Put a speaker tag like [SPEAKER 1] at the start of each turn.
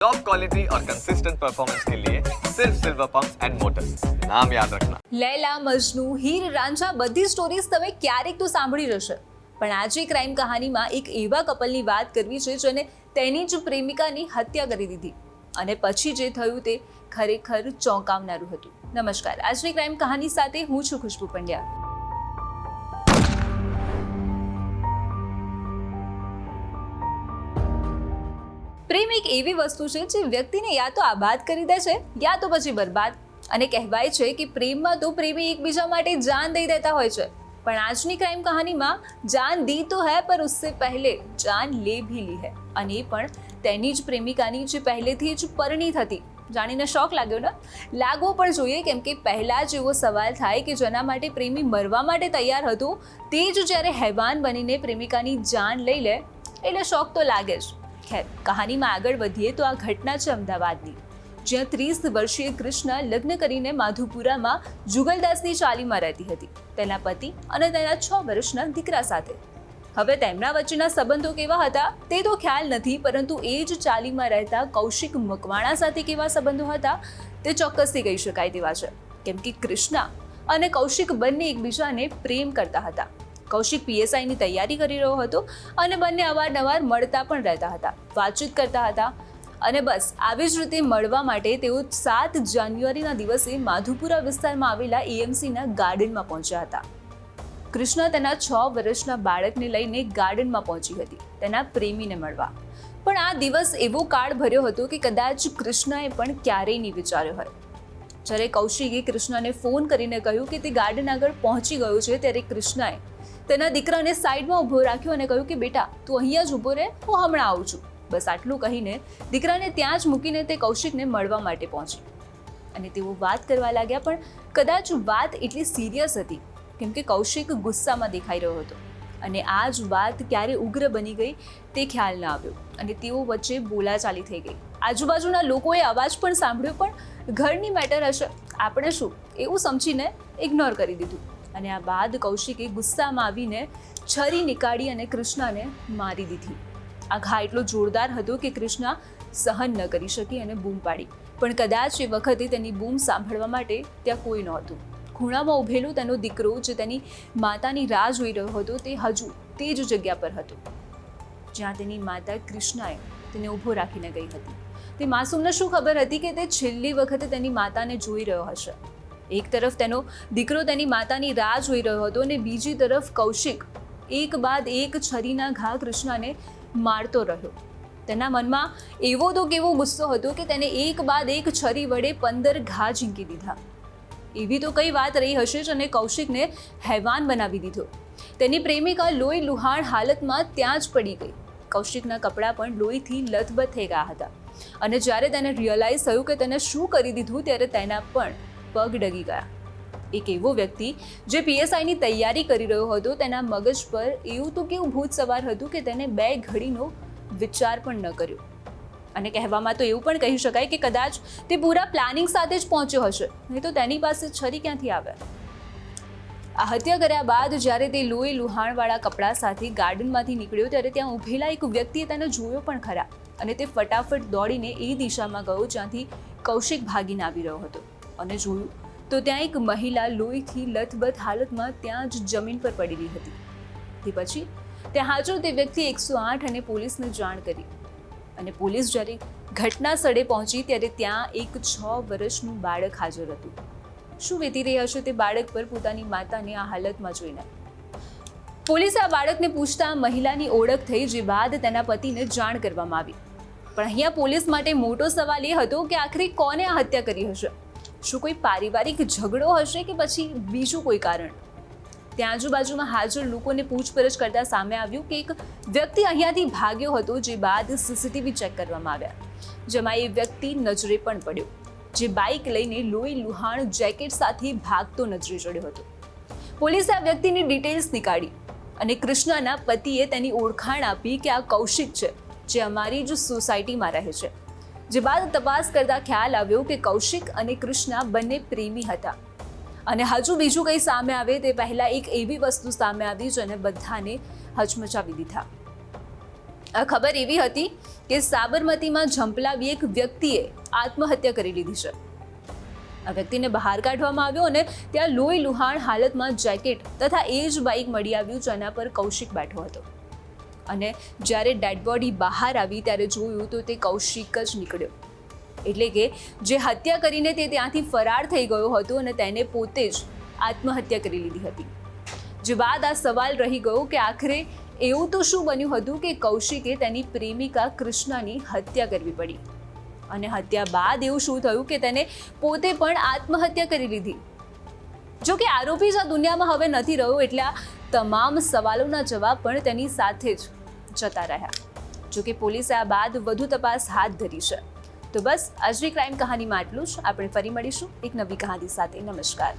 [SPEAKER 1] Top quality और consistent performance के लिए सिर्फ सिल्वर पंप एंड मोटर्स नाम याद रखना
[SPEAKER 2] લૈલા મજનુ હીર રાંઝા બધી સ્ટોરીઝ તમે ક્યારેક તો સાંભળી જશે પણ આજે ક્રાઇમ કહાનીમાં એક એવા કપલની વાત કરવી છે જેને તેની જ પ્રેમિકાની હત્યા કરી દીધી અને પછી જે થયું તે ખરેખર ચોંકાવનારું હતું નમસ્કાર આજની ક્રાઇમ કહાની સાથે હું છું ખુશ્બુ પંડ્યા પ્રેમ એક એવી વસ્તુ છે જે વ્યક્તિને યા તો આબાદ કરી દે છે, યા તો પછી બરબાદ. અને કહેવાય છે કે પ્રેમમાં તો પ્રેમી એકબીજા માટે જાન દઈ દેતા હોય છે. પણ આજની ક્રાઇમ કહાનીમાં જાન દી તો હૈ, પર ઉસસે પહેલે જાન લે ભી લી હે. અને એ પણ તેની જ પ્રેમિકાની જે પહેલેથી જ પરણી હતી જાણીને શોખ લાગ્યો ને? લાગવો પણ જોઈએ, કેમ કે પહેલાં જ એવો સવાલ થાય કે જેના માટે પ્રેમી મરવા માટે તૈયાર હતું, તે જ જ્યારે હેવાન બનીને પ્રેમિકાની જાન લઈ લે, એટલે શોખ તો લાગે જ. ખેર કહાનીમાં આગળ વધીએ તો આ ઘટના છે અમદાવાદની. જ્યાં ત્રીસ વર્ષીય કૃષ્ણ લગ્ન કરીને માધુપુરામાં જુગલદાસની ચાલીમાં રહેતી હતી. તેના પતિ અને તેના છ વર્ષના દીકરા સાથે. હવે તેમના વચ્ચેના સંબંધો કેવા હતા તે તો ખ્યાલ નથી, પરંતુ એ જ ચાલીમાં રહેતા કૌશિક મકવાણા સાથે કેવા સંબંધો હતા તે ચોક્કસથી કહી શકાય તેવા છે. કેમ કે કૃષ્ણા અને કૌશિક બંને એકબીજાને પ્રેમ કરતા હતા. કૌશિક પીએસઆઈની તૈયારી કરી રહ્યો હતો અને બંને અવારનવાર મળતા પણ રહેતા હતા, વાતચીત કરતા હતા. અને બસ, આવી જ રીતે મળવા માટે તેઓ સાત જાન્યુઆરીના દિવસે માધુપુરા વિસ્તારમાં આવેલા એએમસીના ગાર્ડનમાં પહોંચ્યા હતા. કૃષ્ણ તેના છ વર્ષના બાળકને લઈને ગાર્ડનમાં પહોંચી હતી, તેના પ્રેમીને મળવા. પણ આ દિવસ એવો કાળ ભર્યો હતો કે કદાચ કૃષ્ણએ પણ ક્યારેય નહીં વિચાર્યો હોય. જ્યારે કૌશિકે કૃષ્ણને ફોન કરીને કહ્યું કે તે ગાર્ડન આગળ પહોંચી ગયો છે, ત્યારે કૃષ્ણએ તેના દીકરાને સાઈડમાં ઊભો રાખ્યો અને કહ્યું કે, બેટા, તું અહીંયા જ ઊભો રહે, હું હમણાં આવું છું. બસ આટલું કહીને દીકરાને ત્યાં જ મૂકીને તે કૌશિકને મળવા માટે પહોંચી. અને તેઓ વાત કરવા લાગ્યા, પણ કદાચ વાત એટલી સિરિયસ હતી, કેમ કે કૌશિક ગુસ્સામાં દેખાઈ રહ્યો હતો. અને આ જ વાત ક્યારે ઉગ્ર બની ગઈ, તે ખ્યાલ ન આવ્યો. અને તેઓ વચ્ચે બોલાચાલી થઈ ગઈ. આજુબાજુના લોકોએ અવાજ પણ સાંભળ્યો, પણ ઘરની મેટર હશે, આપણે શું, એવું સમજીને ઇગ્નોર કરી દીધું. અને આ બાદ કૌશિકે ગુસ્સામાં આવીને છરી નીકાળી અને કૃષ્ણાને મારી દીધી. આ ઘા એટલો જોરદાર હતો કે કૃષ્ણા સહન ન કરી શકી અને બૂમ પાડી. પણ કદાચ એ વખતે તેની બૂમ સાંભળવા માટે ત્યાં કોઈ નહોતું. ખૂણામાં ઊભેલો તેનો દીકરો જે તેની માતાની રાહ જોઈ રહ્યો હતો તે હજુ તે જ જગ્યા પર હતો. જ્યાં તેની માતા કૃષ્ણાએ તેને ઊભો રાખીને ગઈ હતી. તે માસૂમને શું ખબર હતી કે તે છેલ્લી વખતે તેની માતાને જોઈ રહ્યો હશે? એક તરફ તેનો દીકરો તેની માતાની રાહ જોઈ રહ્યો હતો અને બીજી તરફ કૌશિક એક બાદ એક છરીના ઘા કૃષ્ણાને મારતો રહ્યો. તેના મનમાં એવો તો કેવો ગુસ્સો હતો કે તેને એક બાદ એક છરી વડે પંદર ઘા ઝીંકી દીધા. એવી તો કઈ વાત રહી હશે જ અને કૌશિકને હેવાન બનાવી દીધો. તેની પ્રેમિકા લોહી લુહાણ હાલતમાં ત્યાં જ પડી ગઈ. કૌશિકના કપડાં પણ લોહીથી લથબથ થઈ ગયા હતા. અને જ્યારે તેને રિયલાઇઝ થયું કે તેને શું કરી દીધું, ત્યારે તેના પણ પગ ડગી ગયા. એક એવો વ્યક્તિ જે પીએસઆઈની તૈયારી કરી રહ્યો હતો, તેના મગજ પર એવું તો કેવું ભૂત સવાર હતું કે તેને બે ઘડીનો વિચાર પણ ન કર્યો. અને કહેવામાં તો એવું પણ કહી શકાય કે કદાચ તે પૂરા પ્લાનિંગ સાથે જ પહોંચ્યો હશે, નહીં તો તેની પાસે છરી ક્યાંથી આવે? આ હત્યા કર્યા બાદ જ્યારે તે લોહી લુહાણવાળા કપડાં સાથે ગાર્ડનમાંથી નીકળ્યો, ત્યારે ત્યાં ઊભેલા એક વ્યક્તિએ તેને જોયો પણ ખરા અને તે ફટાફટ દોડીને એ દિશામાં ગયો, જ્યાંથી કૌશિક ભાગીને આવી રહ્યો હતો. અને જોયું તો ત્યાં એક મહિલા લોહીથી લથબથ હાલતમાં ત્યાં જ જમીન પર પડેલી હતી. તે પછી ત્યાં હાજર તે વ્યક્તિ એકસો આઠ અને પોલીસને જાણ કરી. અને પોલીસ જ્યારે ઘટના સ્થળે પહોંચી ત્યારે ત્યાં એક છ વર્ષનું બાળક હાજર હતું. શું વીતી રહ્યા હશે તે બાળક પર પોતાની માતાને આ હાલતમાં જોઈને પોલીસે આ બાળકને પૂછતા મહિલાની ઓળખ થઈ જે બાદ તેના પતિને જાણ કરવામાં આવી. પણ અહીંયા પોલીસ માટે મોટો સવાલ એ હતો કે આખરે કોને આ હત્યા કરી હશે? શું કોઈ પારિવારિક ઝઘડો હશે કે પછી બીજું કોઈ કારણ? ત્યાં આજુબાજુમાં હાજર લોકોને પૂછપરછ કરતા સામે આવ્યું કે એક વ્યક્તિ અહીંયાથી ભાગ્યો હતો જે બાદ સીસીટીવી ચેક કરવામાં આવ્યા. જેમાં એ વ્યક્તિ નજરે પણ પડ્યો. જે બાઇક લઈને લોહી લુહાણ જેકેટ સાથે ભાગતો નજરે ચડ્યો હતો. પોલીસે આ વ્યક્તિની ડિટેલ્સ નીકાળી અને કૃષ્ણના પતિએ તેની ઓળખાણ આપી કે આ કૌશિક છે, જે અમારી જ સોસાયટીમાં રહે છે. જે બાદ તપાસ કરતા ખ્યાલ આવ્યો કે કૌશિક અને કૃષ્ણા બંને પ્રેમી હતા. અને હજુ બીજું કંઈ સામે આવે તે પહેલાં એક એવી વસ્તુ સામે આવી જેને બધાને હચમચાવી દીધા. આ ખબર એવી હતી કે સાબરમતીમાં ઝંપલાવી એક વ્યક્તિએ આત્મહત્યા કરી લીધી છે. આ વ્યક્તિને બહાર કાઢવામાં આવ્યો અને ત્યાં લોહી લુહાણ હાલતમાં જેકેટ તથા એ જ બાઇક મળી આવ્યું જેના પર કૌશિક બેઠો હતો. અને જ્યારે ડેડ બોડી બહાર આવી ત્યારે જોયું તો તે કૌશિક જ નીકળ્યો. એટલે કે જે હત્યા કરીને તે ત્યાંથી ફરાર થઈ ગયો હતો અને તેને પોતે જ આત્મહત્યા કરી લીધી હતી. જે બાદ આ સવાલ રહી ગયો કે આખરે એવું તો શું બન્યું હતું કે કૌશિકે તેની પ્રેમિકા કૃષ્ણાની હત્યા કરવી પડી? અને હત્યા બાદ એવું શું થયું કે તેને પોતે પણ આત્મહત્યા કરી લીધી? જો કે આરોપી જ આ દુનિયામાં હવે નથી રહ્યો એટલે આ તમામ સવાલોના જવાબ પણ તેની સાથે જ જતા રહ્યા. જોકે પોલીસે આ બાદ વધુ તપાસ હાથ ધરી છે. તો બસ, આજની ક્રાઇમ કહાનીમાં આટલું જ. આપણે ફરી મળીશું એક નવી કહાની સાથે. નમસ્કાર.